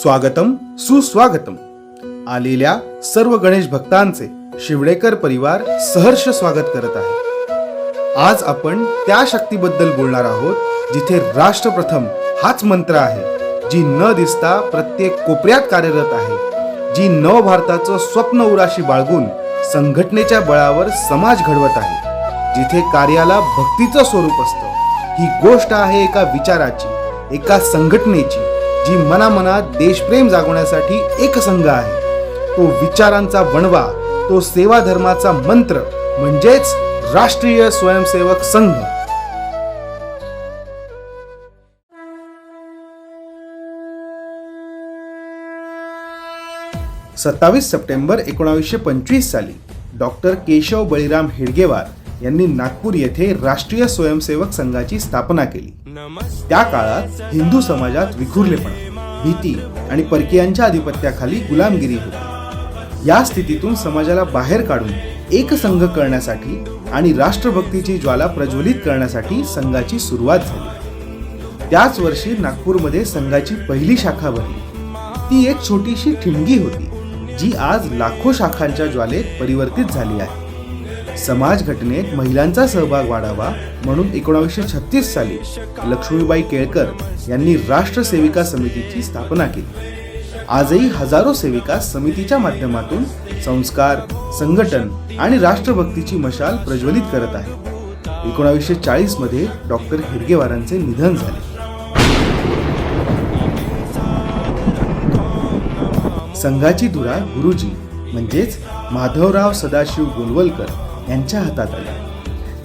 स्वागतम सुस्वागतम. आलेल्या सर्व गणेश भक्तांचे शिवडेकर परिवार सहर्ष स्वागत करत आहे. आज आपण त्या शक्तीबद्दल बोलणार आहोत जिथे राष्ट्रप्रथम हाच मंत्र आहे जी न दिसता प्रत्येक कोपऱ्यात कार्यरत आहे जी नव भारताचं स्वप्न उराशी बाळगून संघटनेच्या बळावर समाज घडवत आहे जिथे कार्याला भक्तीचं स्वरूप असतं. ही गोष्ट आहे एका विचाराची एका संघटनेची. जी मनामनात देशप्रेम जागवण्यासाठी एकसंघ आहे. तो विचारांचा वणवा तो सेवा धर्माचा मंत्र म्हणजेच राष्ट्रीय स्वयंसेवक संघ. सत्तावीस सप्टेंबर एकोणावीसशे पंचवीस साली डॉक्टर केशव बळीराम हेडगेवार यांनी नागपूर येथे राष्ट्रीय स्वयंसेवक संघाची स्थापना केली. त्या काळात हिंदू समाजात विखुरलेपणा भीती आणि परकीयांच्या आधिपत्याखाली गुलामगिरी होती. या स्थितीतून समाजाला बाहेर काढून एकसंघ करण्यासाठी आणि राष्ट्रभक्तीची ज्वाला प्रज्वलित करण्यासाठी संघाची सुरुवात झाली. त्याच वर्षी नागपूरमध्ये संघाची पहिली शाखा भरली. ती एक छोटीशी ठिणगी होती जी आज लाखो शाखांच्या ज्वालेत परिवर्तित झाली आहे. समाज घटनेत महिलांचा सहभाग वाढावा म्हणून एकोणावीसशे छत्तीस साली लक्ष्मीबाई केळकर यांनी राष्ट्र सेविका समितीची स्थापना केली. आजही हजारो सेविका समितीच्या माध्यमातून संस्कार संघटन आणि राष्ट्रभक्तीची मशाल प्रज्वलित करत आहे एकोणावीसशे चाळीसमध्ये डॉक्टर हेडगेवारांचे निधन झाले. संघाची धुरा गुरुजी म्हणजेच माधवराव सदाशिव गोलवलकर यांच्या हातात आल्या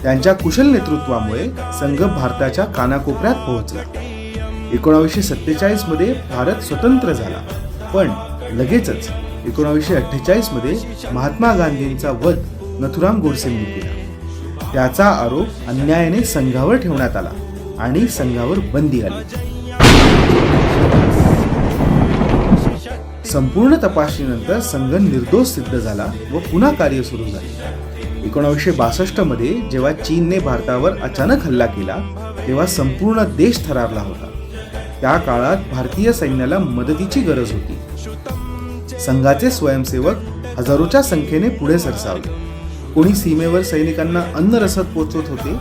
त्यांच्या कुशल नेतृत्वामुळे संघ भारताच्या कानाकोपऱ्यात पोहोचला. एकोणावीसशे सत्तेचाळीसमध्ये भारत स्वतंत्र झाला. पण लगेचच एकोणावीसशे अठ्ठेचाळीसमध्ये महात्मा गांधींचा वध नथुराम गोडसेंनी केला. त्याचा आरोप अन्यायाने संघावर ठेवण्यात आला आणि संघावर बंदी आली. संपूर्ण तपासणीनंतर संघ निर्दोष सिद्ध झाला व पुन्हा कार्य सुरू झाले. एकोणावीसशे बासष्टमध्ये जेव्हा चीनने भारतावर अचानक हल्ला केला तेव्हा संपूर्ण देश थरारला होता. त्या काळात भारतीय सैन्याला मदतीची गरज होती. संघाचे स्वयंसेवक हजारोच्या संख्येने पुढे सरसावले. कोणी सीमेवर सैनिकांना अन्न रसद पोचवत होते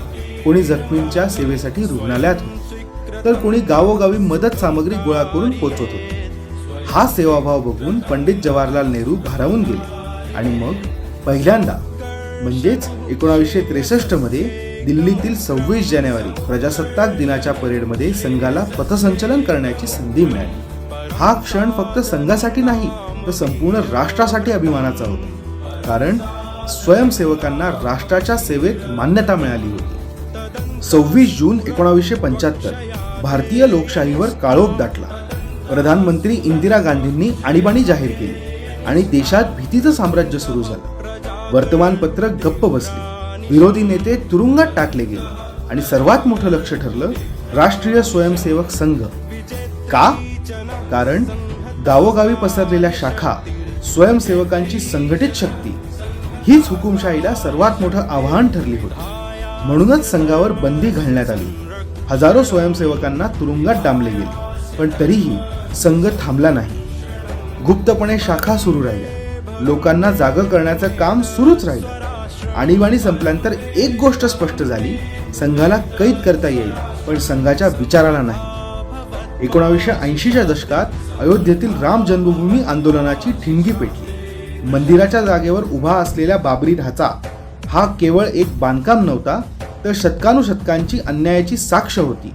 कोणी जखमींच्या सेवेसाठी रुग्णालयात होते. तर कोणी गावोगावी मदत सामग्री गोळा करून पोचवत होते. हा सेवाभाव बघून पंडित जवाहरलाल नेहरू भारावून गेले आणि मग पहिल्यांदा म्हणजेच एकोणावीसशे त्रेसष्टमध्ये दिल्लीतील सव्वीस जानेवारी प्रजासत्ताक दिनाच्या परेडमध्ये संघाला पथसंचलन करण्याची संधी मिळाली. हा क्षण फक्त संघासाठी नाही तर संपूर्ण राष्ट्रासाठी अभिमानाचा होता. कारण स्वयंसेवकांना राष्ट्राच्या सेवेत मान्यता मिळाली होती. सव्वीस जून एकोणावीसशे पंच्याहत्तर भारतीय लोकशाहीवर काळोख दाटला. प्रधानमंत्री इंदिरा गांधींनी आणीबाणी जाहीर केली आणि देशात भीतीचं साम्राज्य सुरू झालं. वर्तमानपत्र गप्प बसली. विरोधी नेते तुरुंगात टाकले गेले. आणि सर्वात मोठं लक्ष ठरलं राष्ट्रीय स्वयंसेवक संघ. का? कारण गावोगावी पसरलेल्या शाखा स्वयंसेवकांची संघटित शक्ती. हीच हुकुमशाहीला सर्वात मोठं आव्हान ठरली होती. म्हणूनच संघावर बंदी घालण्यात आली. हजारो स्वयंसेवकांना तुरुंगात डांबले गेले. पण तरीही संघ थांबला नाही. गुप्तपणे शाखा सुरू राहिल्या. लोकांना जाग करण्याचं काम सुरूच राहिलं. आणीबाणी संपल्यानंतर एक गोष्ट स्पष्ट झाली संघाला कैद करता येईल पण संघाच्या विचाराला नाही. एकोणावीसशे ऐंशीच्या दशकात अयोध्येतील राम जन्मभूमी आंदोलनाची ठिणगी पेटली. मंदिराच्या जागेवर उभा असलेल्या बाबरी ढाचा हा केवळ एक बांधकाम नव्हता तर शतकानुशतकांची अन्यायाची साक्ष होती.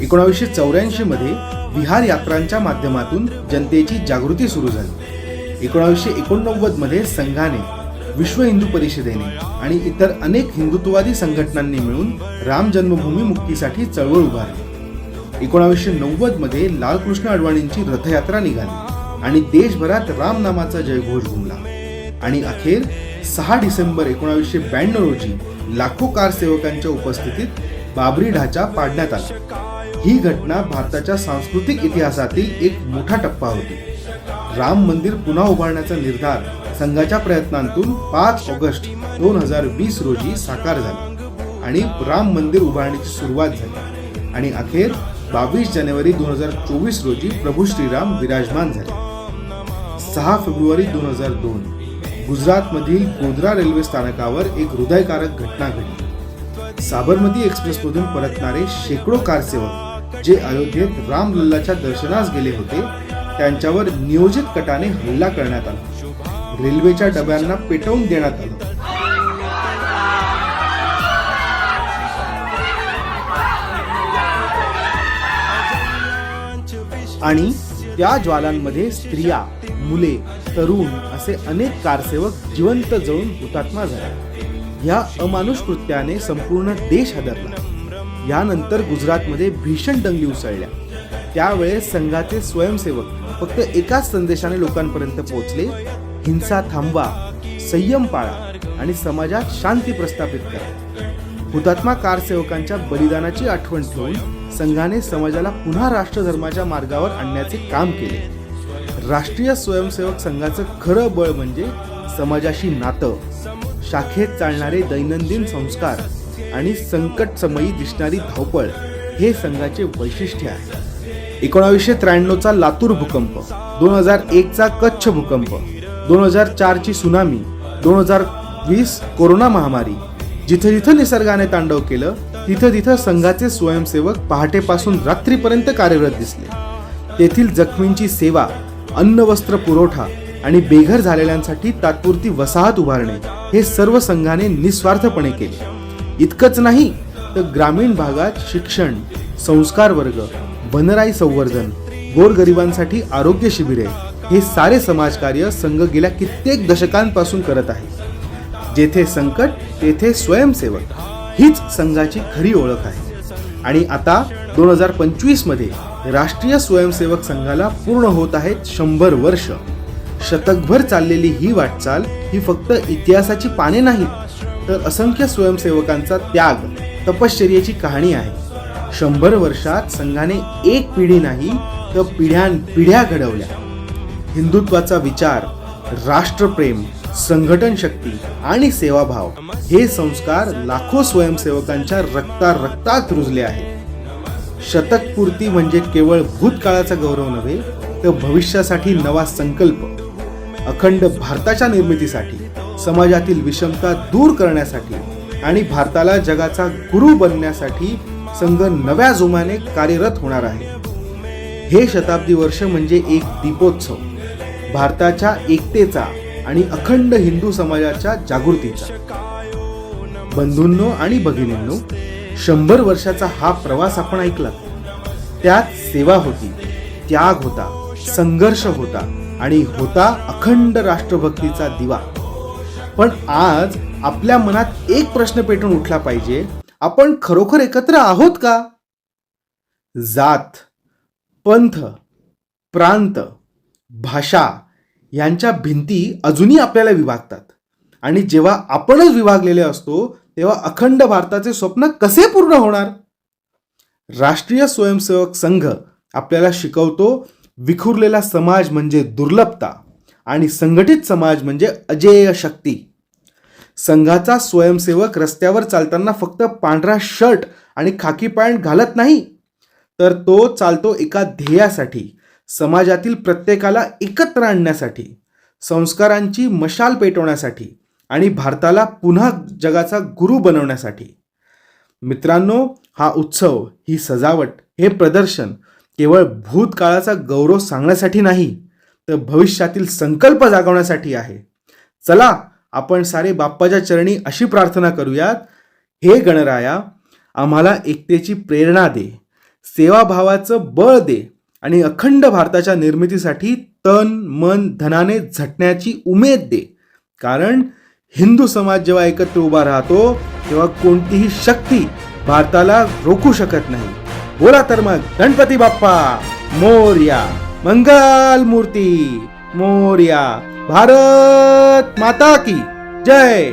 एकोणावीसशे चौऱ्याऐंशी मध्ये विहार यात्रांच्या माध्यमातून जनतेची जागृती सुरू झाली. एकोणावीसशे एकोणनव्वदमध्ये संघाने विश्व हिंदू परिषदेने आणि इतर अनेक हिंदुत्ववादी संघटनांनी मिळून राम जन्मभूमी मुक्तीसाठी चळवळ उभारली. एकोणावीसशे नव्वदमध्ये लालकृष्ण अडवाणींची रथयात्रा निघाली आणि देशभरात राम नामाचा जयघोष घुमला. आणि अखेर सहा डिसेंबर एकोणावीसशे ब्याण्णव रोजी लाखो कारसेवकांच्या उपस्थितीत बाबरी ढाचा पाडण्यात आला. ही घटना भारताच्या सांस्कृतिक इतिहासातील एक मोठा टप्पा होती. राम मंदिर पुन्हा उभारण्याचा निर्धार संघाच्या प्रयत्नांतून पाच ऑगस्ट दोन हजार वीस रोजी साकार झाला आणि राम मंदिर उभारण्याची सुरुवात झाली. आणि अखेर बावीस जानेवारी दोन हजार चोवीस रोजी प्रभू श्रीराम विराजमान झाले. सहा फेब्रुवारी दोन हजार दोन गुजरातमधील गोधरा रेल्वे स्थानकावर एक हृदयकारक घटना घडली. साबरमती एक्सप्रेसमधून परतणारे शेकडो कारसेवक जे अयोध्येत रामलल्लाच्या दर्शनास गेले होते त्यांच्यावर नियोजित कटाने हल्ला करण्यात आला. रेल्वेच्या डब्यांना पेटवून देण्यात आलं. आणि त्या ज्वालांमध्ये स्त्रिया मुले तरुण असे अनेक कारसेवक जिवंत जळून हुतात्मा झाले. या अमानुष कृत्याने संपूर्ण देश हादरला. यानंतर गुजरातमध्ये भीषण दंगली उसळल्या. त्यावेळेस संघाचे स्वयंसेवक फक्त एकाच संदेशाने लोकांपर्यंत पोहोचले. हिंसा थांबवा संयम पाळा आणि समाजात शांती प्रस्थापित करा. हुतात्मा कारसेवकांच्या बलिदानाची आठवण ठेवून संघाने समाजाला पुन्हा राष्ट्रधर्माच्या मार्गावर आणण्याचे काम केले. राष्ट्रीय स्वयंसेवक संघाचं खरं बळ म्हणजे समाजाशी नातं. शाखेत चालणारे दैनंदिन संस्कार आणि संकट समयी दिसणारी धावपळ हे संघाचे वैशिष्ट्य आहे. एकोणावीसशे त्र्याण्णवचा लातूर भूकंप दोन हजार एकचा कच्छ भूकंप दोन हजार चारची सुनामी दोन हजार वीस कोरोना महामारी जिथं जिथं निसर्गाने तांडव केलं तिथं तिथं संघाचे स्वयंसेवक पहाटेपासून रात्रीपर्यंत कार्यरत दिसले. तेथील जखमींची सेवा अन्न वस्त्र पुरवठा आणि बेघर झालेल्यांसाठी तात्पुरती वसाहत उभारणे हे सर्व संघाने निस्वार्थपणे केले. इतकंच नाही तर ग्रामीण भागात शिक्षण संस्कार वर्ग वनराई संवर्धन गोरगरिबांसाठी आरोग्य शिबिरे हे सारे समाजकार्य संघ गेल्या कित्येक दशकांपासून करत आहे. जेथे संकट तेथे स्वयंसेवक. हीच संघाची खरी ओळख आहे. आणि आता दोन हजार पंचवीसमध्ये राष्ट्रीय स्वयंसेवक संघाला पूर्ण होत आहेत शंभर वर्ष. शतकभर चाललेली ही वाटचाल ही फक्त इतिहासाची पाने नाहीत तर असंख्य स्वयंसेवकांचा त्याग तपश्चर्याची कहाणी आहे. शंभर वर्षात संघाने एक पिढी नाही तर पिढ्यान पिढ्या घडवल्या. हिंदुत्वाचा विचार राष्ट्रप्रेम संघटन शक्ती आणि सेवाभाव हे संस्कार लाखो स्वयंसेवकांच्या रक्ता रक्तात रुजले आहेत. शतकपूर्ती म्हणजे केवळ भूतकाळाचा गौरव नव्हे तर भविष्यासाठी नवा संकल्प. अखंड भारताच्या निर्मितीसाठी समाजातील विषमता दूर करण्यासाठी आणि भारताला जगाचा गुरु बनण्यासाठी संघ नव्या जोमाने कार्यरत होणार आहे. हे शताब्दी वर्ष म्हणजे एक दीपोत्सव. भारताच्या एकतेचा आणि अखंड हिंदू समाजाच्या जागृतीचा. बंधूंनो आणि भगिनींनो शंभर वर्षाचा हा प्रवास आपण ऐकला. त्यात सेवा होती त्याग होता संघर्ष होता. आणि होता अखंड राष्ट्रभक्तीचा दिवा. पण आज आपल्या मनात एक प्रश्न पेटून उठला पाहिजे आपण खरोखर एकत्र आहोत का? जात पंथ प्रांत भाषा यांच्या भिंती अजूनही आपल्याला विभागतात. आणि जेव्हा आपणच विभागलेले असतो तेव्हा अखंड भारताचे स्वप्न कसे पूर्ण होणार? राष्ट्रीय स्वयंसेवक संघ आपल्याला शिकवतो विखुरलेला समाज म्हणजे दुर्लभता आणि संघटित समाज म्हणजे अजेय शक्ती संघाचा स्वयंसेवक रस्त्यावर चालताना फक्त पांढरा शर्ट आणि खाकी पॅन्ट घालत नाही तर तो चालतो एका ध्येयासाठी समाजातील प्रत्येकाला एकत्र आणण्यासाठी संस्कारांची मशाल पेटवण्यासाठी आणि भारताला पुन्हा जगाचा गुरु बनवण्यासाठी. मित्रांनो हा उत्सव ही सजावट हे प्रदर्शन केवळ भूतकाळाचा गौरव सांगण्यासाठी नाही तर भविष्यातील संकल्प जागवण्यासाठी आहे. चला आपण सारे बाप्पाच्या चरणी अशी प्रार्थना करूयात हे गणराया आम्हाला एकतेची प्रेरणा दे सेवाभावाचं बळ दे आणि अखंड भारताच्या निर्मितीसाठी तन मन धनाने झटण्याची उमेद दे. कारण हिंदू समाज जेव्हा एकत्र उभा राहतो तेव्हा कोणतीही शक्ती भारताला रोखू शकत नाही. बोला तर मग गणपती बाप्पा मोर्या मंगल मूर्ती मोर्या भारत माता की जय!